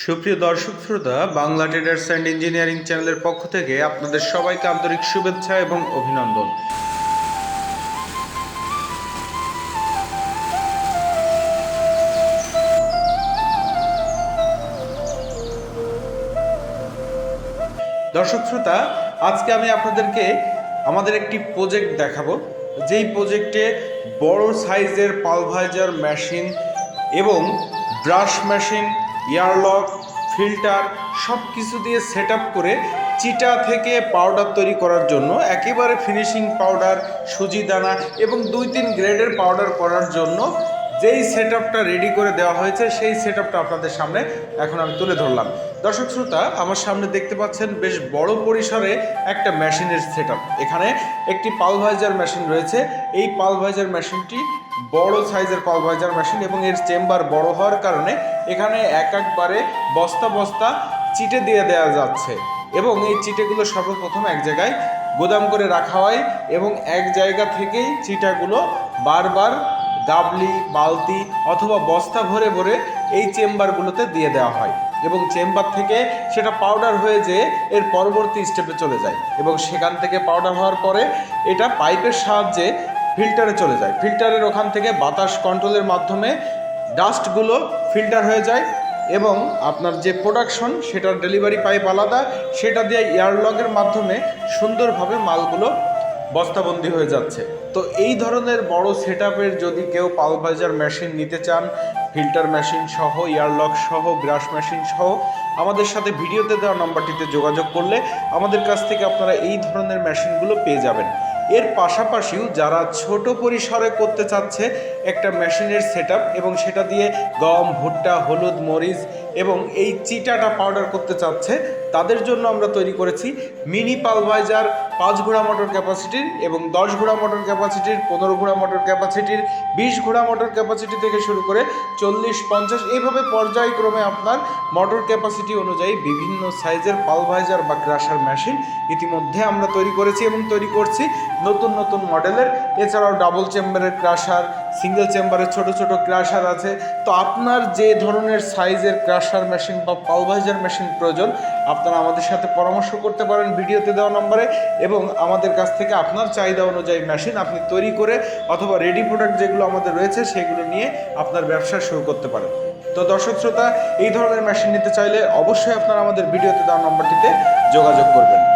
সুপ্রিয় দর্শক শ্রোতা, বাংলা ট্রেডার্স অ্যান্ড ইঞ্জিনিয়ারিং চ্যানেলের পক্ষ থেকে আপনাদের সবাইকে আন্তরিক শুভেচ্ছা এবং অভিনন্দন। দর্শক শ্রোতা, আজকে আমি আপনাদেরকে আমাদের একটি প্রজেক্ট দেখাবো। যেই প্রজেক্টে বড় সাইজের পালভাইজার মেশিন এবং ব্রাশ মেশিন ইয়ারলক, ফিল্টার সব কিছু দিয়ে সেট করে চিটা থেকে পাউডার তৈরি করার জন্য একেবারে ফিনিশিং পাউডার, সুজি দানা এবং দুই তিন গ্রেডের পাউডার করার জন্য যেই সেট আপটা রেডি করে দেওয়া হয়েছে, সেই সেট আপটা আপনাদের সামনে এখন আমি তুলে ধরলাম। দর্শক শ্রোতা, আমার সামনে দেখতে পাচ্ছেন বেশ বড় পরিসরে একটা মেশিনের সেট এখানে একটি পালভাইজার মেশিন রয়েছে। এই পালভাইজার মেশিনটি বড় সাইজের পালভাইজার মেশিন এবং এর চেম্বার বড় হওয়ার কারণে এখানে এক একবারে বস্তা বস্তা চিটে দিয়ে দেওয়া যাচ্ছে এবং এই চিটেগুলো সর্বপ্রথম এক জায়গায় গোদাম করে রাখা হয় এবং এক জায়গা থেকেই চিটাগুলো বারবার গাবলি, বালতি অথবা বস্তা ভরে ভরে এই চেম্বারগুলোতে দিয়ে দেওয়া হয় এবং চেম্বার থেকে সেটা পাউডার হয়ে যেয়ে এর পরবর্তী স্টেপে চলে যায় এবং সেখান থেকে পাউডার হওয়ার পরে এটা পাইপের সাহায্যে ফিল্টারে চলে যায়। ফিল্টারের ওখান থেকে বাতাস কন্ট্রোলের মাধ্যমে ডাস্টগুলো ফিল্টার হয়ে যায় এবং আপনার যে প্রোডাকশন সেটার ডেলিভারি পাইপ আলাদা, সেটা দিয়ে এয়ারলগের মাধ্যমে সুন্দরভাবে মালগুলো বস্তাবন্দি হয়ে যাচ্ছে। তো এই ধরনের বড় সেট যদি কেউ পালভাইজার মেশিন নিতে চান ফিল্টার মেশিন সহ ইয়ারলক সহ গ্রাস মেশিন সহ, আমাদের সাথে ভিডিওতে দেওয়া নম্বরটিতে যোগাযোগ করলে আমাদের কাছ থেকে আপনারা এই ধরনের মেশিনগুলো পেয়ে যাবেন। এর পাশাপাশিও যারা ছোট পরিসরে করতে চাচ্ছে একটা মেশিনের সেট এবং সেটা দিয়ে গম, ভুট্টা, হলুদ, মরিচ এবং এই চিটাটা পাউডার করতে চাচ্ছে, তাদের জন্য আমরা তৈরি করেছি মিনি পালভাইজার পাঁচ ঘোড়া মোটর ক্যাপাসিটির এবং দশ ঘোড়া মোটর ক্যাপাসিটির পনেরো ঘোড়া মোটর ক্যাপাসিটির বিশ ঘোড়া মোটর ক্যাপাসিটি থেকে শুরু করে চল্লিশ, পঞ্চাশ, এইভাবে পর্যায়ক্রমে আপনার মোটর ক্যাপাসিটি অনুযায়ী বিভিন্ন সাইজের পালভাইজার বা ক্রাশার মেশিন ইতিমধ্যে আমরা তৈরি করেছি এবং তৈরি করছি নতুন নতুন মডেলের এছাড়াও ডাবল চেম্বারের ক্রাশার সিঙ্গেল চেম্বারের ছোট ছোট ক্রাশার আছে। তো আপনার যে ধরনের সাইজের ক্রাশার মেশিন বা পালভাইজার মেশিন প্রয়োজন, আপনারা আমাদের সাথে পরামর্শ করতে পারেন ভিডিওতে দেওয়া নম্বরে এবং আমাদের কাছ থেকে আপনার চাহিদা অনুযায়ী মেশিন আপনি তৈরি করে অথবা রেডি প্রোডাক্ট যেগুলো আমাদের রয়েছে সেগুলো নিয়ে আপনার ব্যবসা শুরু করতে পারেন। তো দর্শক শ্রোতা, এই ধরনের মেশিন নিতে চাইলে অবশ্যই আপনারা আমাদের ভিডিওতে দেওয়া নম্বরটিতে যোগাযোগ করবেন।